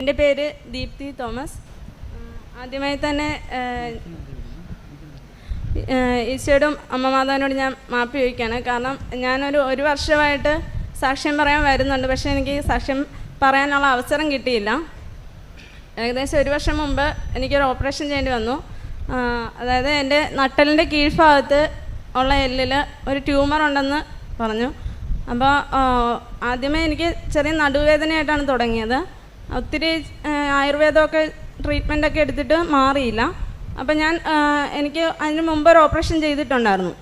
എന്റെ പേര് ദീപ്തി തോമസ്. ആദ്യമായി തന്നെ ഈശോയോടും അമ്മ മാതാവിനോട് ഞാൻ മാപ്പ് ചോദിക്കുകയാണ്. കാരണം ഞാനൊരു ഒരു വർഷമായിട്ട് സാക്ഷ്യം പറയാൻ വരുന്നുണ്ട്. പക്ഷേ എനിക്ക് സാക്ഷ്യം പറയാനുള്ള അവസരം കിട്ടിയില്ല. ഏകദേശം ഒരു വർഷം മുമ്പ് എനിക്കൊരു ഓപ്പറേഷൻ ചെയ്യേണ്ടി വന്നു. അതായത് എന്റെ നട്ടലിന്റെ കീഴ്ഭാഗത്ത് ഉള്ള എല്ലിൽ ഒരു ട്യൂമർ ഉണ്ടെന്ന് പറഞ്ഞു. അപ്പോൾ ആദ്യമേ എനിക്ക് ചെറിയ നടുവേദനയായിട്ടാണ് തുടങ്ങിയത്. ഒത്തിരി ആയുർവേദമൊക്കെ ട്രീറ്റ്മെന്റൊക്കെ എടുത്തിട്ട് മാറിയില്ല. അപ്പം ഞാൻ എനിക്ക് അതിന് മുമ്പ് ഒരു ഓപ്പറേഷൻ ചെയ്തിട്ടുണ്ടായിരുന്നു.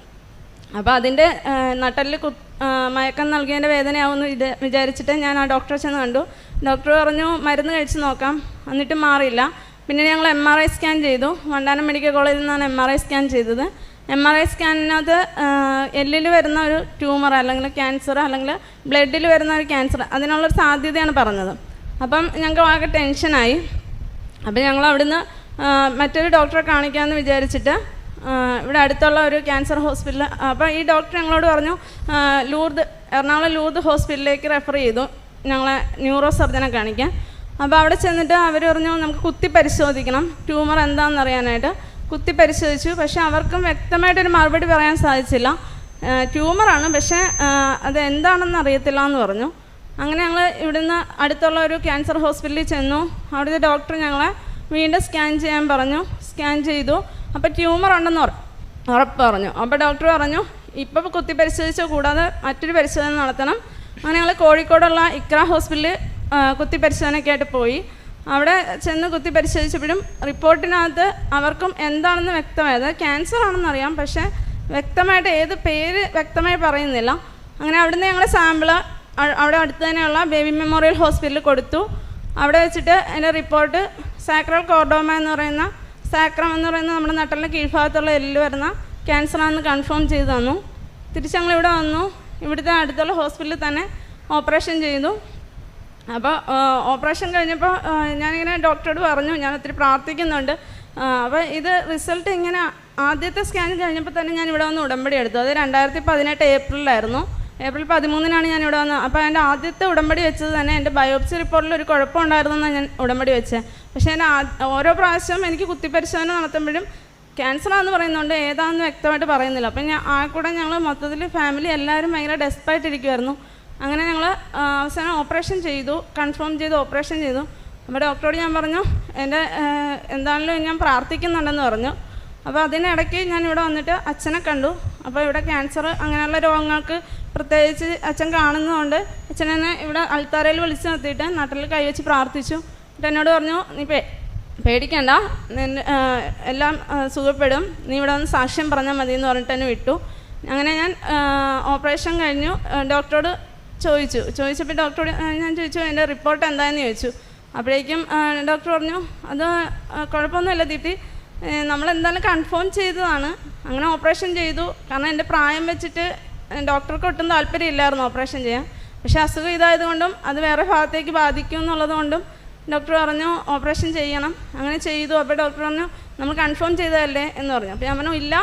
അപ്പോൾ അതിന്റെ നട്ടലിൽ കു മയക്കം നൽകിയതിന്റെ വേദനയാവുമെന്ന് ഇത് വിചാരിച്ചിട്ട് ഞാൻ ആ ഡോക്ടറെ ചെന്ന് കണ്ടു. ഡോക്ടർ പറഞ്ഞു മരുന്ന് കഴിച്ച് നോക്കാം. എന്നിട്ട് മാറിയില്ല. പിന്നെ ഞങ്ങൾ എം ആർ ഐ സ്കാൻ ചെയ്തു. വണ്ടാനം മെഡിക്കൽ കോളേജിൽ നിന്നാണ് എം ആർ ഐ സ്കാൻ ചെയ്തത്. എം ആർ ഐ സ്കാനിനകത്ത് എല്ലിൽ വരുന്ന ഒരു ട്യൂമർ അല്ലെങ്കിൽ ക്യാൻസർ അല്ലെങ്കിൽ ബ്ലഡിൽ വരുന്ന ഒരു ക്യാൻസർ അതിനുള്ളൊരു സാധ്യതയാണ് പറഞ്ഞത്. അപ്പം ഞങ്ങൾക്ക് ആകെ ടെൻഷനായി. അപ്പം ഞങ്ങൾ അവിടുന്ന് മറ്റൊരു ഡോക്ടറെ കാണിക്കാമെന്ന് വിചാരിച്ചിട്ട് ഇവിടെ അടുത്തുള്ള ഒരു ക്യാൻസർ ഹോസ്പിറ്റൽ അപ്പോൾ ഈ ഡോക്ടർ ഞങ്ങളോട് പറഞ്ഞു ലൂർദ് എറണാകുളം ലൂർദ് ഹോസ്പിറ്റലിലേക്ക് റെഫർ ചെയ്തു ഞങ്ങളെ ന്യൂറോ സർജനെ കാണിക്കാൻ. അപ്പോൾ അവിടെ ചെന്നിട്ട് അവർ പറഞ്ഞു നമുക്ക് കുത്തി പരിശോധിക്കണം ട്യൂമർ എന്താണെന്ന് അറിയാനായിട്ട് കുത്തി പരിശോധിച്ചു പക്ഷേ അവർക്കും വ്യക്തമായിട്ടൊരു മറുപടി പറയാൻ സാധിച്ചില്ല. ട്യൂമറാണ് പക്ഷേ അത് എന്താണെന്ന് അറിയത്തില്ല എന്ന് പറഞ്ഞു. അങ്ങനെ ഞങ്ങൾ ഇവിടുന്ന് അടുത്തുള്ള ഒരു ക്യാൻസർ ഹോസ്പിറ്റലിൽ ചെന്നു. അവിടുത്തെ ഡോക്ടർ ഞങ്ങളെ വീണ്ടും സ്കാൻ ചെയ്യാൻ പറഞ്ഞു. സ്കാൻ ചെയ്തു. അപ്പോൾ ട്യൂമർ ഉണ്ടെന്ന് ഉറപ്പ് പറഞ്ഞു. അപ്പോൾ ഡോക്ടർ പറഞ്ഞു ഇപ്പോൾ കുത്തി പരിശോധിച്ച കൂടാതെ മറ്റൊരു പരിശോധന നടത്തണം. അങ്ങനെ ഞങ്ങൾ കോഴിക്കോടുള്ള ഇക്ര ഹോസ്പിറ്റലിൽ കുത്തി പരിശോധനയ്ക്കായിട്ട് പോയി. അവിടെ ചെന്ന് കുത്തി പരിശോധിച്ചപ്പോഴും റിപ്പോർട്ടിനകത്ത് അവർക്കും എന്താണെന്ന് വ്യക്തമായത് ക്യാൻസർ ആണെന്ന് അറിയാം. പക്ഷേ വ്യക്തമായിട്ട് ഏത് പേര് വ്യക്തമായി പറയുന്നില്ല. അങ്ങനെ അവിടുന്ന് ഞങ്ങൾ സാമ്പിൾ അവിടെ അടുത്ത് തന്നെയുള്ള ബേബി മെമ്മോറിയൽ ഹോസ്പിറ്റലിൽ കൊടുത്തു. അവിടെ വെച്ചിട്ട് എന്റെ റിപ്പോർട്ട് സാക്രൽ കോർഡോമ എന്ന് പറയുന്ന സാക്രം എന്ന് പറയുന്ന നമ്മുടെ നട്ടലിന്റെ കീഴ്ഭാഗത്തുള്ള എല്ലിൽ വരുന്ന ക്യാൻസറാണെന്ന് കൺഫേം ചെയ്തു തന്നു. തിരിച്ച് ഞങ്ങൾ ഇവിടെ വന്നു. ഇവിടുത്തെ അടുത്തുള്ള ഹോസ്പിറ്റലിൽ തന്നെ ഓപ്പറേഷൻ ചെയ്തു. അപ്പോൾ ഓപ്പറേഷൻ കഴിഞ്ഞപ്പോൾ ഞാനിങ്ങനെ ഡോക്ടറോട് പറഞ്ഞു ഞാൻ ഒത്തിരി പ്രാർത്ഥിക്കുന്നുണ്ട്. അപ്പോൾ ഇത് റിസൾട്ട് ഇങ്ങനെ ആദ്യത്തെ സ്കാൻ കഴിഞ്ഞപ്പോൾ തന്നെ ഞാൻ ഇവിടെ വന്ന് ഉടമ്പടി എടുത്തു. അത് രണ്ടായിരത്തി പതിനെട്ട് ഏപ്രിലായിരുന്നു ഏപ്രിൽ പതിമൂന്നിനാണ് ഞാൻ ഇവിടെ വന്നത്. അപ്പോൾ എന്റെ ആദ്യത്തെ ഉടമ്പടി വെച്ചത് തന്നെ എന്റെ ബയോപ്സി റിപ്പോർട്ടിൽ ഒരു കുഴപ്പമുണ്ടായിരുന്നെന്നാണ് ഞാൻ ഉടമ്പടി വെച്ചത്. പക്ഷേ എന്റെ ഓരോ പ്രാവശ്യം എനിക്ക് കുത്തിപ്പരിശോധന നടത്തുമ്പോഴും ക്യാൻസറാന്ന് പറയുന്നുണ്ട് ഏതാണെന്ന് വ്യക്തമായിട്ട് പറയുന്നില്ല. അപ്പം ഞാൻ ആ കൂടെ ഞങ്ങൾ മൊത്തത്തിൽ ഫാമിലി എല്ലാവരും ഭയങ്കര ഡെസ്പായിട്ടിരിക്കുമായിരുന്നു അങ്ങനെ ഞങ്ങൾ അവസാനം ഓപ്പറേഷൻ ചെയ്തു കൺഫേം ചെയ്തു ഓപ്പറേഷൻ ചെയ്തു. അപ്പോൾ ഡോക്ടറോട് ഞാൻ പറഞ്ഞു എന്റെ എന്താണെങ്കിലും ഞാൻ പ്രാർത്ഥിക്കുന്നുണ്ടെന്ന് പറഞ്ഞു. അപ്പോൾ അതിനിടയ്ക്ക് ഞാൻ ഇവിടെ വന്നിട്ട് അച്ഛനെ കണ്ടു. അപ്പോൾ ഇവിടെ ക്യാൻസർ അങ്ങനെയുള്ള രോഗങ്ങൾക്ക് പ്രത്യേകിച്ച് അച്ഛൻ കാണുന്നതുകൊണ്ട് അച്ഛനെന്നെ ഇവിടെ അൾത്താരയിൽ വിളിച്ച് നിർത്തിയിട്ട് നാട്ടിൽ കൈവച്ച് പ്രാർത്ഥിച്ചു. എന്നിട്ട് എന്നോട് പറഞ്ഞു നീ പേ പേടിക്കണ്ട. എല്ലാം സുഖപ്പെടും. നീ ഇവിടെ വന്ന് സാക്ഷ്യം പറഞ്ഞാൽ മതി എന്ന് പറഞ്ഞിട്ട് എന്നെ വിട്ടു. അങ്ങനെ ഞാൻ ഓപ്പറേഷൻ കഴിഞ്ഞു. ഡോക്ടറോട് ചോദിച്ചു. ചോദിച്ചപ്പോൾ ഡോക്ടറോട് ഞാൻ ചോദിച്ചു എന്റെ റിപ്പോർട്ട് എന്താണെന്ന് ചോദിച്ചു. അപ്പോഴേക്കും ഡോക്ടർ പറഞ്ഞു അത് കുഴപ്പമൊന്നുമില്ല ദീപ്തി. നമ്മൾ നമ്മളെന്തായാലും കൺഫേം ചെയ്തതാണ്. അങ്ങനെ ഓപ്പറേഷൻ ചെയ്തു. കാരണം എന്റെ പ്രായം വെച്ചിട്ട് ഡോക്ടർക്ക് ഒട്ടും താല്പര്യമില്ലായിരുന്നു ഓപ്പറേഷൻ ചെയ്യാൻ. പക്ഷേ അസുഖം ഇതായതുകൊണ്ടും അത് വേറെ ഭാഗത്തേക്ക് ബാധിക്കും എന്നുള്ളതുകൊണ്ടും ഡോക്ടർ പറഞ്ഞു ഓപ്പറേഷൻ ചെയ്യണം. അങ്ങനെ ചെയ്തു. അപ്പോൾ ഡോക്ടർ പറഞ്ഞു നമ്മൾ കൺഫേം ചെയ്തതല്ലേ? എന്ന് പറഞ്ഞു. അപ്പോൾ ഞാൻ പറഞ്ഞു ഇല്ല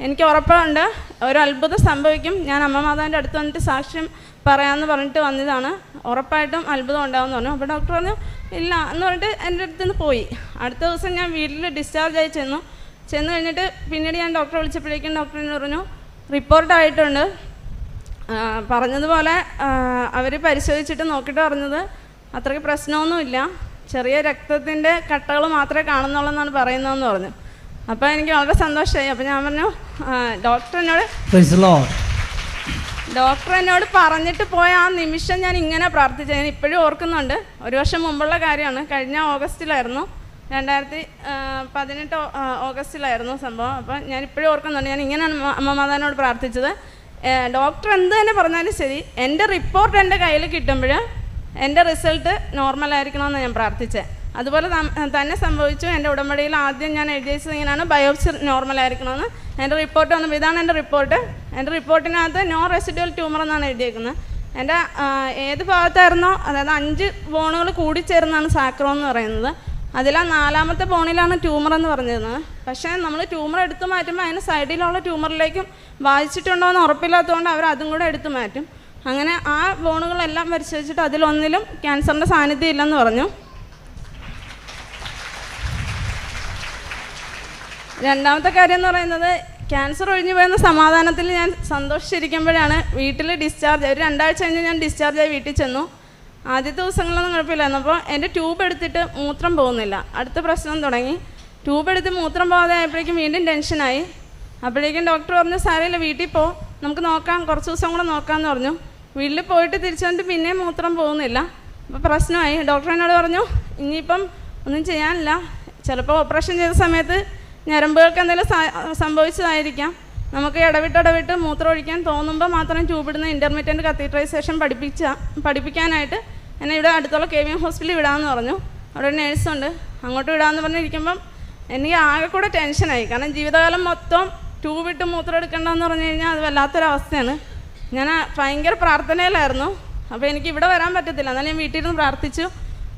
എനിക്ക് ഉറപ്പുണ്ട്. ഒരു അത്ഭുതം സംഭവിക്കും. ഞാൻ അമ്മ മാതാവിന്റെ അടുത്ത് വന്നിട്ട് സാക്ഷ്യം പറയാമെന്ന് പറഞ്ഞിട്ട് വന്നതാണ്. ഉറപ്പായിട്ടും അത്ഭുതം ഉണ്ടാവുമെന്ന് പറഞ്ഞു. അപ്പോൾ ഡോക്ടർ പറഞ്ഞു ഇല്ല എന്ന് പറഞ്ഞിട്ട് എന്റെ അടുത്ത് നിന്ന് പോയി. അടുത്ത ദിവസം ഞാൻ വീട്ടിൽ ഡിസ്ചാർജ് ആയി ചെന്നു. ചെന്ന് കഴിഞ്ഞിട്ട് പിന്നീട് ഞാൻ ഡോക്ടറെ വിളിച്ചപ്പോഴേക്കും ഡോക്ടർ എന്നോട് പറഞ്ഞു റിപ്പോർട്ടായിട്ടുണ്ട്. പറഞ്ഞതുപോലെ അവർ പരിശോധിച്ചിട്ട് നോക്കിയിട്ട് പറഞ്ഞത് അത്രയ്ക്ക് പ്രശ്നമൊന്നുമില്ല. ചെറിയ രക്തത്തിന്റെ കട്ടകൾ മാത്രമേ കാണുന്നുള്ളൂ എന്നാണ് പറയുന്നതെന്ന് പറഞ്ഞു. അപ്പോൾ എനിക്ക് വളരെ സന്തോഷമായി. അപ്പോൾ ഞാൻ പറഞ്ഞു ഡോക്ടർ എന്നോട് ഡോക്ടർ എന്നോട് പറഞ്ഞിട്ട് പോയ ആ നിമിഷം ഞാൻ ഇങ്ങനെ പ്രാർത്ഥിച്ചു. ഞാൻ ഇപ്പോഴും ഓർക്കുന്നുണ്ട്. ഒരു വർഷം മുമ്പുള്ള കാര്യമാണ്. കഴിഞ്ഞ ഓഗസ്റ്റിലായിരുന്നു. രണ്ടായിരത്തി പതിനെട്ട് ഓഗസ്റ്റിലായിരുന്നു സംഭവം. അപ്പോൾ ഞാൻ ഇപ്പോഴും ഓർക്കുന്നുണ്ട്. ഞാൻ ഇങ്ങനെയാണ് അമ്മമാതാനോട് അമ്മ പ്രാർത്ഥിച്ചത്. ഡോക്ടർ എന്ത് തന്നെ പറഞ്ഞാലും ശരി. എന്റെ റിപ്പോർട്ട് എന്റെ കയ്യിൽ കിട്ടുമ്പോൾ എന്റെ റിസൾട്ട് നോർമലായിരിക്കണമെന്ന് ഞാൻ പ്രാർത്ഥിച്ചത് അതുപോലെ തന്നെ സംഭവിച്ചു. എന്റെ ഉടമ്പടിയിൽ ആദ്യം ഞാൻ എഴുതി വെച്ചത് ഇങ്ങനെയാണ്. ബയോപ്സി നോർമലായിരിക്കണമെന്ന്. എന്റെ റിപ്പോർട്ട് വന്നപ്പോൾ ഇതാണ് എന്റെ റിപ്പോർട്ട്. എന്റെ റിപ്പോർട്ടിനകത്ത് നോ റെസിഡ്യൽ ട്യൂമർ എന്നാണ് എഴുതിയേക്കുന്നത്. എന്റെ ഏത് ഭാഗത്തായിരുന്നോ അതായത് അഞ്ച് ബോണുകൾ കൂടിച്ചേർന്നാണ് സാക്രോ എന്ന് പറയുന്നത്. അതിൽ ആ നാലാമത്തെ ബോണിലാണ് ട്യൂമർ എന്ന് പറഞ്ഞിരുന്നത്. പക്ഷേ നമ്മൾ ട്യൂമർ എടുത്തു മാറ്റുമ്പോൾ അതിന് സൈഡിലുള്ള ട്യൂമറിലേക്കും വായിച്ചിട്ടുണ്ടോ എന്ന് ഉറപ്പില്ലാത്തതുകൊണ്ട് അവർ അതും കൂടെ എടുത്തു മാറ്റും. അങ്ങനെ ആ ബോണുകളെല്ലാം പരിശോധിച്ചിട്ട് അതിലൊന്നിലും ക്യാൻസറിന്റെ സാന്നിധ്യം ഇല്ലെന്ന് പറഞ്ഞു. രണ്ടാമത്തെ കാര്യം എന്ന് പറയുന്നത് ക്യാൻസർ ഒഴിഞ്ഞു പോയെന്ന സമാധാനത്തിൽ ഞാൻ സന്തോഷിച്ചിരിക്കുമ്പോഴാണ് വീട്ടിൽ ഡിസ്ചാർജ് ഒരു രണ്ടാഴ്ച കഴിഞ്ഞ് ഞാൻ ഡിസ്ചാർജായി വീട്ടിൽ ചെന്നു. ആദ്യത്തെ ദിവസങ്ങളൊന്നും കുഴപ്പമില്ലായിരുന്നു അപ്പോൾ എന്റെ ട്യൂബ് എടുത്തിട്ട് മൂത്രം പോകുന്നില്ല. അടുത്ത പ്രശ്നം തുടങ്ങി. ട്യൂബ് എടുത്ത് മൂത്രം പോകാതെ ആയപ്പോഴേക്കും വീണ്ടും ടെൻഷനായി അപ്പോഴേക്കും ഡോക്ടർ പറഞ്ഞു സാരമില്ല വീട്ടിൽ പോ. നമുക്ക് നോക്കാം. കുറച്ച് ദിവസം കൂടെ നോക്കാമെന്ന് പറഞ്ഞു. വീട്ടിൽ പോയിട്ട് തിരിച്ചു വന്നിട്ട് പിന്നെയും മൂത്രം പോകുന്നില്ല. അപ്പോൾ പ്രശ്നമായി. ഡോക്ടർ എന്നോട് പറഞ്ഞു ഇനിയിപ്പം ഒന്നും ചെയ്യാനില്ല. ചിലപ്പോൾ ഓപ്പറേഷൻ ചെയ്ത സമയത്ത് ഞരമ്പുകൾക്ക് എന്തെങ്കിലും സംഭവിച്ചതായിരിക്കാം. നമുക്ക് ഇടവിട്ട് ഇടവിട്ട് മൂത്രം ഒഴിക്കാൻ തോന്നുമ്പോൾ മാത്രം ട്യൂബിടുന്ന ഇന്റർമീഡിയറ്റ് കത്തീഡ്രൈസേഷൻ പഠിപ്പിച്ച പഠിപ്പിക്കാനായിട്ട് എന്നെ ഇവിടെ അടുത്തുള്ള കെ വി എം ഹോസ്പിറ്റലിൽ വിടാമെന്ന് പറഞ്ഞു. അവിടെ ഒരു നേഴ്സുണ്ട്. അങ്ങോട്ട് വിടാമെന്ന് പറഞ്ഞിരിക്കുമ്പം എനിക്ക് ആകെ കൂടെ ടെൻഷനായി കാരണം ജീവിതകാലം മൊത്തം ട്യൂബ് ഇട്ട് മൂത്രം എടുക്കേണ്ടതെന്ന് പറഞ്ഞു കഴിഞ്ഞാൽ അത് വല്ലാത്തൊരവസ്ഥയാണ്. ഞാൻ ഭയങ്കര പ്രാർത്ഥനയിലായിരുന്നു. അപ്പോൾ എനിക്ക് ഇവിടെ വരാൻ പറ്റത്തില്ല. എന്നാലും ഞാൻ വീട്ടിലിരുന്ന് പ്രാർത്ഥിച്ചു.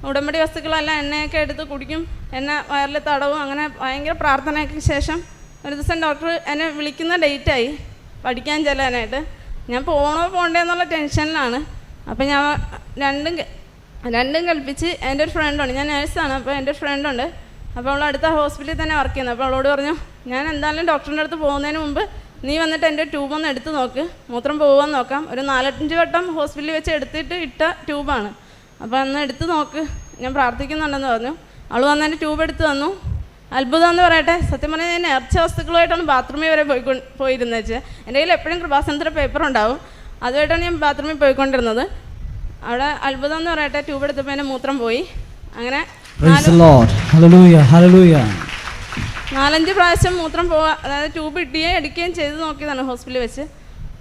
ഉടമ്പടി വസ്തുക്കളെല്ലാം എണ്ണയൊക്കെ എടുത്ത് കുടിക്കും. എന്നെ വയറിൽ തടവും. അങ്ങനെ ഭയങ്കര പ്രാർത്ഥനയ്ക്ക് ശേഷം ഒരു ദിവസം ഡോക്ടർ എന്നെ വിളിക്കുന്ന ഡേറ്റായി പഠിക്കാൻ ചെല്ലാനായിട്ട്. ഞാൻ പോകണോ പോകണ്ടേ എന്നുള്ള ടെൻഷനിലാണ് അപ്പോൾ ഞാൻ രണ്ടും രണ്ടും കൽപ്പിച്ച് എന്റെ ഒരു ഫ്രണ്ടുണ്ട് ഞാൻ നേഴ്സാണ് അപ്പോൾ എന്റെ ഫ്രണ്ടുണ്ട് അപ്പോൾ അവൾ അടുത്ത ഹോസ്പിറ്റലിൽ തന്നെ വർക്ക് ചെയ്യുന്നത് അപ്പോൾ അവളോട് പറഞ്ഞു ഞാൻ എന്തായാലും ഡോക്ടറിന്റെ അടുത്ത് പോകുന്നതിന് മുമ്പ് നീ വന്നിട്ട് എന്റെ ട്യൂബ് ഒന്ന് എടുത്ത് നോക്ക്. മൂത്രം പോകുവാൻ നോക്കാം. ഒരു നാലഞ്ച് വട്ടം ഹോസ്പിറ്റലിൽ വെച്ച് എടുത്തിട്ട് ഇട്ട ട്യൂബാണ് അപ്പോൾ അന്ന് എടുത്ത് നോക്ക്. ഞാൻ പ്രാർത്ഥിക്കുന്നുണ്ടെന്ന് പറഞ്ഞു. അവൾ വന്ന് എന്റെ ട്യൂബ് എടുത്ത് തന്നു. അത്ഭുതം എന്ന് പറയട്ടെ. സത്യം പറഞ്ഞാൽ ഞാൻ നേർച്ച വസ്തുക്കളുമായിട്ടാണ് ബാത്റൂമിൽ വരെ പോയി പോയിരുന്നത് വെച്ച്. എന്റെ കയ്യിൽ എപ്പോഴും കൃപാസനത്തിന്റെ പേപ്പർ ഉണ്ടാവും. അതുമായിട്ടാണ് ഞാൻ ബാത്റൂമിൽ പോയിക്കൊണ്ടിരുന്നത്. അവിടെ അത്ഭുതം എന്ന് പറയട്ടെ ട്യൂബ് എടുത്തപ്പോൾ എന്റെ മൂത്രം പോയി. അങ്ങനെ. നാലഞ്ച് പ്രാവശ്യം മൂത്രം പോവുക അതായത് ട്യൂബ് ഇട്ടുകയും എടുക്കുകയും ചെയ്ത് നോക്കിയതാണ് ഹോസ്പിറ്റലിൽ വെച്ച്.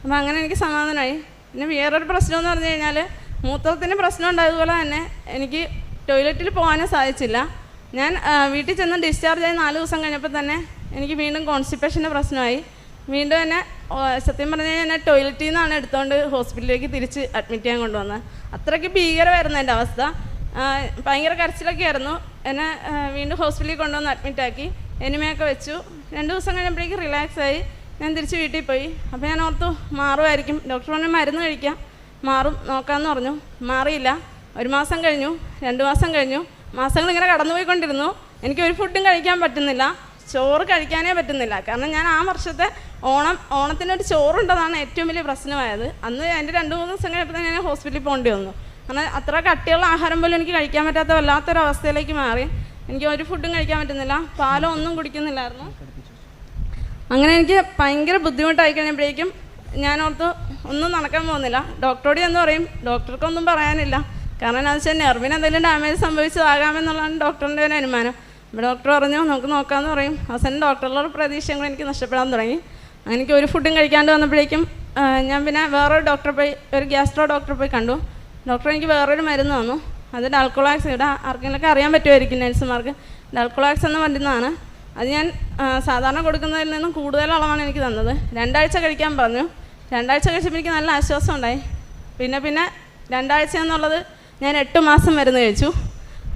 അപ്പോൾ അങ്ങനെ എനിക്ക് സമാധാനമായി പിന്നെ വേറൊരു പ്രശ്നം എന്ന് പറഞ്ഞു കഴിഞ്ഞാൽ മൂത്രത്തിന് പ്രശ്നം ഉണ്ടായതുപോലെ തന്നെ എനിക്ക് ടോയ്ലറ്റിൽ പോകാനും സാധിച്ചില്ല. ഞാൻ വീട്ടിൽ ചെന്ന് ഡിസ്ചാർജ് ആയി നാല് ദിവസം കഴിഞ്ഞപ്പോൾ തന്നെ എനിക്ക് വീണ്ടും കോൺസ്റ്റിപ്പേഷന്റെ പ്രശ്നമായി. വീണ്ടും എന്നെ സത്യം പറഞ്ഞു കഴിഞ്ഞാൽ എന്നെ ടോയ്ലറ്റിൽ നിന്നാണ് എടുത്തുകൊണ്ട് ഹോസ്പിറ്റലിലേക്ക് തിരിച്ച് അഡ്മിറ്റ് ചെയ്യാൻ കൊണ്ടുവന്നത് അത്രയ്ക്ക് ഭീകരമായിരുന്നു എന്റെ അവസ്ഥ ഭയങ്കര കരച്ചിലൊക്കെ ആയിരുന്നു എന്നെ വീണ്ടും ഹോസ്പിറ്റലിൽ കൊണ്ടുവന്ന് അഡ്മിറ്റാക്കി എനിമയൊക്കെ വെച്ചു. രണ്ട് ദിവസം കഴിഞ്ഞപ്പോഴേക്കും റിലാക്സ് ആയി. ഞാൻ തിരിച്ച് വീട്ടിൽ പോയി. അപ്പോൾ ഞാൻ ഓർത്തു മാറുമായിരിക്കും. ഡോക്ടർ പറഞ്ഞു മരുന്ന് കഴിക്കാം. മാറും നോക്കാമെന്ന് പറഞ്ഞു. മാറിയില്ല. ഒരു മാസം കഴിഞ്ഞു. രണ്ട് മാസം കഴിഞ്ഞു. മാസങ്ങൾ ഇങ്ങനെ കടന്നുപോയിക്കൊണ്ടിരുന്നു. എനിക്ക് ഒരു ഫുഡും കഴിക്കാൻ പറ്റുന്നില്ല. ചോറ് കഴിക്കാനേ പറ്റുന്നില്ല. കാരണം ഞാൻ ആ വർഷത്തെ ഓണം ഓണത്തിനൊരു ചോറുണ്ടെന്നാണ് ഏറ്റവും വലിയ പ്രശ്നമായത്. അന്ന് അതിന്റെ രണ്ട് മൂന്ന് ദിവസം കഴിഞ്ഞപ്പോൾ തന്നെ ഞാൻ ഹോസ്പിറ്റലിൽ പോകേണ്ടി വന്നു. കാരണം അത്ര കട്ടിയുള്ള ആഹാരം പോലും എനിക്ക് കഴിക്കാൻ പറ്റാത്ത വല്ലാത്തൊരവസ്ഥയിലേക്ക് മാറി. എനിക്ക് ഒരു ഫുഡും കഴിക്കാൻ പറ്റുന്നില്ല. പാലോ ഒന്നും കുടിക്കുന്നില്ലായിരുന്നു. അങ്ങനെ എനിക്ക് ഭയങ്കര ബുദ്ധിമുട്ടായി കഴിഞ്ഞപ്പോഴേക്കും ഞാൻ ഓർത്ത് ഒന്നും നടക്കാൻ പോകുന്നില്ല. ഡോക്ടറോട് എന്ന് പറയും ഡോക്ടർക്കൊന്നും പറയാനില്ല. കാരണം എന്താ വെച്ചാൽ നെർവിന് എന്തെങ്കിലും ഡാമേജ് സംഭവിച്ചതാകാമെന്നുള്ളതാണ് ഡോക്ടറിന്റെ ഒരു അനുമാനം. അപ്പോൾ ഡോക്ടർ പറഞ്ഞു നമുക്ക് നോക്കാമെന്ന് പറയും. അവസാനം ഡോക്ടറിലുള്ള പ്രതീക്ഷയും എനിക്ക് നഷ്ടപ്പെടാൻ തുടങ്ങി. അങ്ങനെ എനിക്ക് ഒരു ഫുഡും കഴിക്കാണ്ട് വന്നപ്പോഴേക്കും ഞാൻ പിന്നെ വേറൊരു ഡോക്ടറെ പോയി ഒരു ഗ്യാസ്ട്രോ ഡോക്ടറെ പോയി കണ്ടു. ഡോക്ടർ എനിക്ക് വേറൊരു മരുന്ന് തന്നു. അത് ഡാൽക്കോളാക്സ് ഇവിടെ ആർക്കെങ്കിലൊക്കെ അറിയാൻ പറ്റുമായിരിക്കും നഴ്സുമാർക്ക് ഡാൽക്കോളാക്സ് എന്ന് മരുന്നാണ്. അത് ഞാൻ സാധാരണ കൊടുക്കുന്നതിൽ നിന്നും കൂടുതൽ അളവാണ് എനിക്ക് തന്നത്. രണ്ടാഴ്ച കഴിക്കാൻ പറഞ്ഞു. രണ്ടാഴ്ച കഴിച്ചപ്പോൾ എനിക്ക് നല്ല ആശ്വാസം ഉണ്ടായി പിന്നെ പിന്നെ രണ്ടാഴ്ച എന്നുള്ളത് ഞാൻ എട്ട് മാസം മരുന്ന് കഴിച്ചു.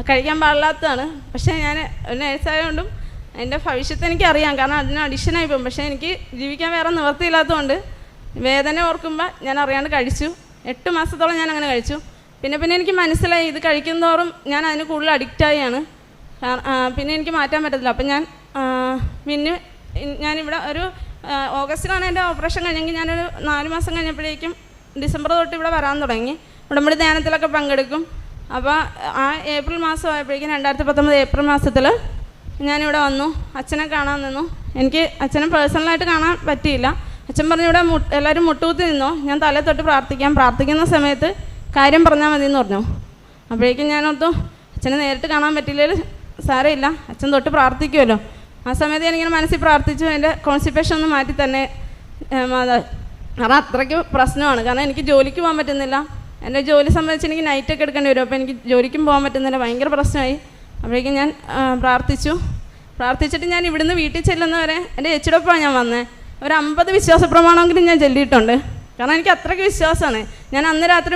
കഴിക്കാൻ പാടില്ലാത്തതാണ്. പക്ഷേ ഞാൻ നേഴ്സായതുകൊണ്ടും എന്റെ ഭവിഷ്യത്ത് എനിക്ക് അറിയാം കാരണം അതിന് അഡിഷനായി പോകും പക്ഷേ എനിക്ക് ജീവിക്കാൻ വേറെ നിവൃത്തിയില്ലാത്തതുകൊണ്ട് വേദന ഓർക്കുമ്പോൾ ഞാൻ അറിയാണ്ട് കഴിച്ചു. എട്ട് മാസത്തോളം ഞാൻ അങ്ങനെ കഴിച്ചു. പിന്നെ പിന്നെ എനിക്ക് മനസ്സിലായി ഇത് കഴിക്കുന്നതോറും ഞാൻ അതിന് കൂടുതൽ അഡിക്റ്റായാണ് പിന്നെ എനിക്ക് മാറ്റാൻ പറ്റത്തില്ല. അപ്പം ഞാൻ പിന്നെ ഞാനിവിടെ ഒരു ഓഗസ്റ്റിലാണ് എന്റെ ഓപ്പറേഷൻ കഴിഞ്ഞെങ്കിൽ ഞാനൊരു നാല് മാസം കഴിഞ്ഞപ്പോഴേക്കും ഡിസംബർ തൊട്ട് ഇവിടെ വരാൻ തുടങ്ങി. ഉടമ്പടി ധ്യാനത്തിലൊക്കെ പങ്കെടുക്കും. അപ്പോൾ ആ ഏപ്രിൽ മാസം ആയപ്പോഴേക്കും രണ്ടായിരത്തി പത്തൊമ്പത് ഏപ്രിൽ മാസത്തിൽ ഞാനിവിടെ വന്നു. അച്ഛനെ കാണാൻ നിന്നു. എനിക്ക് അച്ഛനെ പേഴ്സണലായിട്ട് കാണാൻ പറ്റിയില്ല. അച്ഛൻ പറഞ്ഞു ഇവിടെ എല്ലാവരും മുട്ടുകുത്തി നിന്നോ. ഞാൻ തലേ തൊട്ട് പ്രാർത്ഥിക്കാം. പ്രാർത്ഥിക്കുന്ന സമയത്ത് കാര്യം പറഞ്ഞാൽ മതി എന്ന് പറഞ്ഞു. അപ്പോഴേക്കും ഞാൻ അച്ഛനെ നേരിട്ട് കാണാൻ പറ്റില്ലെങ്കിൽ സാരമില്ല. അച്ഛൻ തൊട്ട് പ്രാർത്ഥിക്കുമല്ലോ ആ സമയത്ത് ഞാനിങ്ങനെ മനസ്സിൽ പ്രാർത്ഥിച്ചു. എന്റെ കോൺസ്റ്റിപ്പേഷൻ ഒന്ന് മാറ്റി തന്നെ കാരണം അത്രയ്ക്ക് പ്രശ്നമാണ്. കാരണം എനിക്ക് ജോലിക്ക് പോകാൻ പറ്റുന്നില്ല. എന്റെ ജോലി സംബന്ധിച്ച് എനിക്ക് നൈറ്റൊക്കെ എടുക്കേണ്ടി വരും. അപ്പോൾ എനിക്ക് ജോലിക്കും പോകാൻ പറ്റുന്നില്ല. ഭയങ്കര പ്രശ്നമായി. അപ്പോഴേക്കും ഞാൻ പ്രാർത്ഥിച്ചു. പ്രാർത്ഥിച്ചിട്ട് ഞാൻ ഇവിടുന്ന് വീട്ടിൽ ചെല്ലുന്നവരെ എന്റെ ചേച്ചിയോടൊപ്പമാണ് ഞാൻ വന്നത് ഒരു അമ്പത് വിശ്വാസ പ്രമാണമെങ്കിലും ഞാൻ ചൊല്ലിയിട്ടുണ്ട്. കാരണം എനിക്ക് അത്രയ്ക്ക് വിശ്വാസമാണ്. ഞാൻ അന്ന് രാത്രി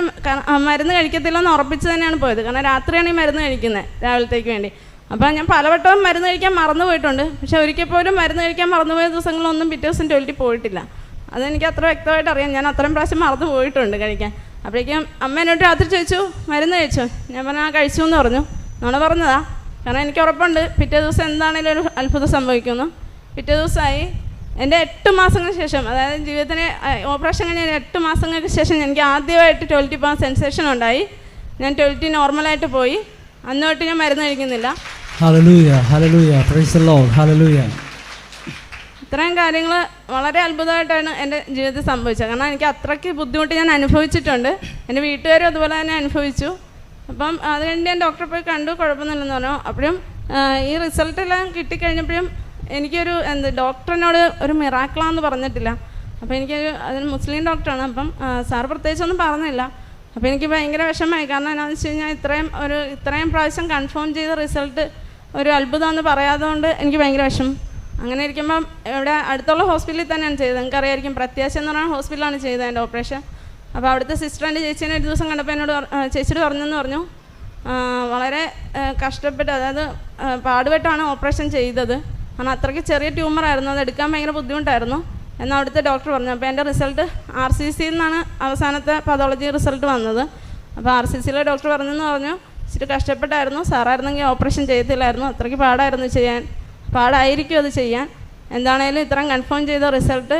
മരുന്ന് കഴിക്കത്തില്ലെന്ന് ഉറപ്പിച്ച് തന്നെയാണ് പോയത്. കാരണം രാത്രിയാണ് ഈ മരുന്ന് കഴിക്കുന്നത് രാവിലത്തേക്ക് വേണ്ടി. അപ്പോൾ ഞാൻ പലവട്ടം മരുന്ന് കഴിക്കാൻ മറന്നു പോയിട്ടുണ്ട്. പക്ഷേ ഒരിക്കൽ പോലും മരുന്ന് കഴിക്കാൻ മറന്നു പോയ ദിവസങ്ങളൊന്നും പിറ്റേ ദിവസം ടോയ്ലറ്റിൽ പോയിട്ടില്ല. അതെനിക്ക് അത്ര വ്യക്തമായിട്ട് അറിയാം. ഞാൻ അത്രയും പ്രാവശ്യം മറന്നു പോയിട്ടുണ്ട് കഴിക്കാൻ. അപ്പോഴേക്കും അമ്മ എന്നോട് രാത്രി ചോദിച്ചു മരുന്ന് കഴിച്ചോ? ഞാൻ പറഞ്ഞു ആ കഴിച്ചു എന്ന് പറഞ്ഞു. നോണ പറഞ്ഞതാ. കാരണം എനിക്ക് ഉറപ്പുണ്ട്. പിറ്റേ ദിവസം എന്താണേലും ഒരു അത്ഭുതം സംഭവിക്കുന്നു. പിറ്റേ ദിവസമായി എന്റെ എട്ട് മാസങ്ങൾക്ക് ശേഷം അതായത് ജീവിതത്തിന് ഓപ്പറേഷൻ കഴിഞ്ഞ എട്ട് മാസങ്ങൾക്ക് ശേഷം എനിക്ക് ആദ്യമായിട്ട് ട്വൽറ്റി പോകാൻ സെൻസേഷൻ ഉണ്ടായി. ഞാൻ ട്വൽറ്റി നോർമലായിട്ട് പോയി. അന്ന് തൊട്ട് ഞാൻ മരുന്ന് കഴിക്കുന്നില്ല. ഇത്രയും കാര്യങ്ങൾ വളരെ അത്ഭുതമായിട്ടാണ് എന്റെ ജീവിതത്തിൽ സംഭവിച്ചത്. കാരണം എനിക്ക് അത്രയ്ക്ക് ബുദ്ധിമുട്ട് ഞാൻ അനുഭവിച്ചിട്ടുണ്ട്. എന്റെ വീട്ടുകാരും അതുപോലെ തന്നെ അനുഭവിച്ചു. അപ്പം അത് കഴിഞ്ഞ് ഞാൻ ഡോക്ടറെ പോയി കണ്ടു. കുഴപ്പമൊന്നുമില്ലെന്ന് പറഞ്ഞു. അപ്പോഴും ഈ റിസൾട്ടെല്ലാം കിട്ടിക്കഴിഞ്ഞപ്പോഴും എനിക്കൊരു എന്ത് ഡോക്ടറിനോട് ഒരു മിറാക്കളാന്ന് പറഞ്ഞിട്ടില്ല. അപ്പോൾ എനിക്കൊരു അതിന് മുസ്ലിം ഡോക്ടറാണ്. അപ്പം സാർ പ്രത്യേകിച്ചൊന്നും പറഞ്ഞില്ല. അപ്പോൾ എനിക്ക് ഭയങ്കര വിഷമമായി. കാരണം എന്താണെന്ന് വെച്ച് കഴിഞ്ഞാൽ ഇത്രയും ഒരു ഇത്രയും പ്രാവശ്യം കൺഫേം ചെയ്ത റിസൾട്ട് ഒരു അത്ഭുതമെന്ന് പറയാത്തതുകൊണ്ട് എനിക്ക് ഭയങ്കര വിഷമം. അങ്ങനെ ഇരിക്കുമ്പം ഇവിടെ അടുത്തുള്ള ഹോസ്പിറ്റലിൽ തന്നെയാണ് ചെയ്തത്. നിങ്ങൾക്ക് അറിയായിരിക്കും പ്രത്യാശ എന്ന് പറയുന്ന ഹോസ്പിറ്റലാണ് ചെയ്തത് എന്റെ ഓപ്പറേഷൻ. അപ്പോൾ അവിടുത്തെ സിസ്റ്റർ എന്റെ ചേച്ചീനെ ഒരു ദിവസം കണ്ടപ്പോൾ എന്നോട് ചേച്ചിയോട് പറഞ്ഞെന്ന് പറഞ്ഞു. വളരെ കഷ്ടപ്പെട്ട് അതായത് പാടുപെട്ടാണ് ഓപ്പറേഷൻ ചെയ്തത്. കാരണം അത്രയ്ക്ക് ചെറിയ ട്യൂമറായിരുന്നു അത് എടുക്കാൻ ഭയങ്കര ബുദ്ധിമുട്ടായിരുന്നു എന്നാൽ അവിടുത്തെ ഡോക്ടർ പറഞ്ഞു. അപ്പോൾ എന്റെ റിസൾട്ട് ആർ സി സിയിൽ നിന്നാണ് അവസാനത്തെ പതോളജി റിസൾട്ട് വന്നത്. അപ്പോൾ ആർ സി സിയിലെ ഡോക്ടർ പറഞ്ഞെന്ന് പറഞ്ഞു. ഇച്ചിരി കഷ്ടപ്പെട്ടായിരുന്നു. സാറായിരുന്നെങ്കിൽ ഓപ്പറേഷൻ ചെയ്യത്തില്ലായിരുന്നു. അത്രയ്ക്ക് പാടായിരുന്നു ചെയ്യാൻ. പാടായിരിക്കും അത് ചെയ്യാൻ. എന്താണേലും ഇത്രയും കൺഫേം ചെയ്ത റിസൾട്ട്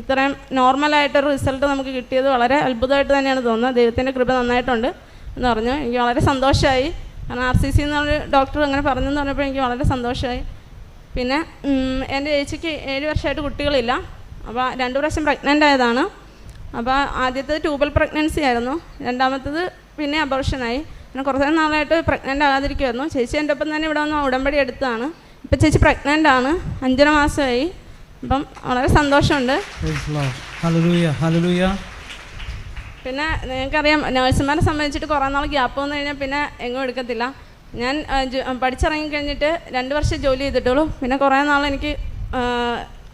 ഇത്രയും നോർമലായിട്ടൊരു റിസൾട്ട് നമുക്ക് കിട്ടിയത് വളരെ അത്ഭുതമായിട്ട് തന്നെയാണ് തോന്നുന്നത്. ദൈവത്തിന്റെ കൃപ നന്നായിട്ടുണ്ട് എന്ന് പറഞ്ഞു. എനിക്ക് വളരെ സന്തോഷമായി. കാരണം ആർ സി സി എന്നൊരു ഡോക്ടർ അങ്ങനെ പറഞ്ഞെന്ന് പറഞ്ഞപ്പോൾ എനിക്ക് വളരെ സന്തോഷമായി. പിന്നെ എന്റെ ചേച്ചിക്ക് ഏഴ് വർഷമായിട്ട് കുട്ടികളില്ല. അപ്പോൾ രണ്ട് പ്രാവശ്യം പ്രഗ്നന്റ് ആയതാണ്. അപ്പോൾ ആദ്യത്തേത് ട്യൂബൽ പ്രഗ്നൻസി ആയിരുന്നു. രണ്ടാമത്തത് പിന്നെ അബോർഷനായി പിന്നെ കുറേ നാളായിട്ട് പ്രഗ്നന്റ് ആകാതിരിക്കുമായിരുന്നു ചേച്ചി എന്റെ ഒപ്പം തന്നെ ഇവിടെ വന്ന് ഉടമ്പടി എടുത്തതാണ്. ഇപ്പം ചേച്ചി പ്രഗ്നന്റ് ആണ്. അഞ്ചര മാസമായി. അപ്പം വളരെ സന്തോഷമുണ്ട്. പിന്നെ നിങ്ങൾക്കറിയാം നഴ്സുമാരെ സംബന്ധിച്ചിട്ട് കുറേ നാൾ ഗ്യാപ്പ് വന്നു കഴിഞ്ഞാൽ പിന്നെ എങ്ങും എടുക്കത്തില്ല. ഞാൻ പഠിച്ചിറങ്ങി കഴിഞ്ഞിട്ട് രണ്ട് വർഷം ജോലി ചെയ്തിട്ടുള്ളൂ. പിന്നെ കുറേ നാൾ എനിക്ക്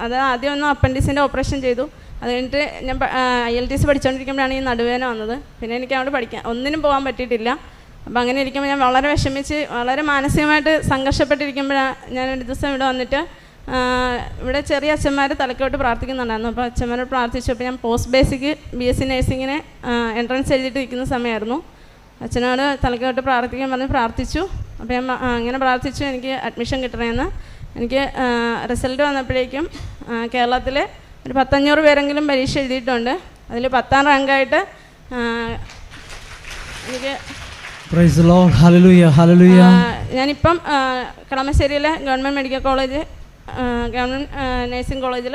അത് ആദ്യം ഒന്ന് അപ്പൻഡിക്സിന്റെ ഓപ്പറേഷൻ ചെയ്തു. അത് കഴിഞ്ഞിട്ട് ഞാൻ ഐ എൽ ടി സി പഠിച്ചുകൊണ്ടിരിക്കുമ്പോഴാണ് ഈ നടുവേന വന്നത്. പിന്നെ എനിക്ക് അവിടെ പഠിക്കാൻ ഒന്നിനും പോകാൻ പറ്റിയിട്ടില്ല. അപ്പോൾ അങ്ങനെ ഇരിക്കുമ്പോൾ ഞാൻ വളരെ വിഷമിച്ച് വളരെ മാനസികമായിട്ട് സംഘർഷപ്പെട്ടിരിക്കുമ്പോഴാണ് ഞാൻ ഒരു ദിവസം ഇവിടെ വന്നിട്ട് ഇവിടെ ചെറിയ അച്ഛന്മാർ തലക്കോട്ട് പ്രാർത്ഥിക്കുന്നുണ്ടായിരുന്നു. അപ്പോൾ അച്ഛന്മാരോട് പ്രാർത്ഥിച്ചു അപ്പോൾ ഞാൻ post basic B S C നഴ്സിങ്ങിന് entrance എഴുതിയിട്ട് ഇരിക്കുന്ന സമയമായിരുന്നു. അച്ഛനോട് തലക്കോട്ട് പ്രാർത്ഥിക്കാൻ പറഞ്ഞ് പ്രാർത്ഥിച്ചു. അപ്പോൾ ഞാൻ അങ്ങനെ പ്രാർത്ഥിച്ചു എനിക്ക് അഡ്മിഷൻ കിട്ടണമെന്ന് എനിക്ക് റിസൾട്ട് വന്നപ്പോഴേക്കും കേരളത്തിൽ ഒരു പത്തഞ്ഞൂറ് പേരെങ്കിലും പരീക്ഷ എഴുതിയിട്ടുണ്ട്. അതിൽ പത്താം റാങ്കായിട്ട് എനിക്ക് ഞാനിപ്പം കളമശ്ശേരിയിലെ government medical college government nursing കോളേജിൽ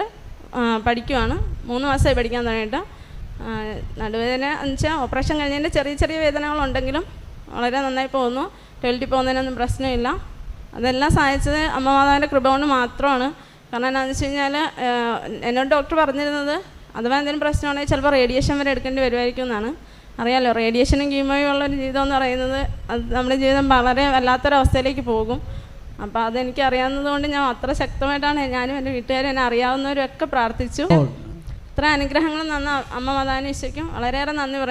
പഠിക്കുവാണ്. മൂന്ന് മാസമായി പഠിക്കാൻ തുടങ്ങിയിട്ട്. നടുവേദന എന്ന് വെച്ചാൽ ഓപ്പറേഷൻ കഴിഞ്ഞതിന്റെ ചെറിയ ചെറിയ വേദനകളുണ്ടെങ്കിലും വളരെ നന്നായി പോകുന്നു. ട്വൽറ്റി പോകുന്നതിനൊന്നും പ്രശ്നമില്ല. അതെല്ലാം സഹായിച്ചത് അമ്മമാതാവിന്റെ കൃപ കൊണ്ട് മാത്രമാണ്. കാരണം എന്താണെന്ന് വെച്ച് കഴിഞ്ഞാൽ എന്നോട് ഡോക്ടർ പറഞ്ഞിരുന്നത് അഥവാ എന്തെങ്കിലും പ്രശ്നമാണെങ്കിൽ ചിലപ്പോൾ റേഡിയേഷൻ വരെ എടുക്കേണ്ടി വരുമായിരിക്കും എന്നാണ്. അറിയാലോ റേഡിയേഷനും കീമോയും ഉള്ള ഒരു ജീവിതം എന്ന് പറയുന്നത് അത് നമ്മുടെ ജീവിതം വളരെ വല്ലാത്തൊരവസ്ഥയിലേക്ക് പോകും. അപ്പോൾ അതെനിക്ക് അറിയാവുന്നത് കൊണ്ട് ഞാൻ അത്ര ശക്തമായിട്ടാണ് ഞാനും എന്റെ വീട്ടുകാരും എന്നെ അറിയാവുന്നവരും ഒക്കെ പ്രാർത്ഥിച്ചു. ഇത്ര അനുഗ്രഹങ്ങൾ നന്ന അമ്മ മതാനും ഈശോയ്ക്കും വളരെയേറെ നന്ദി പറയും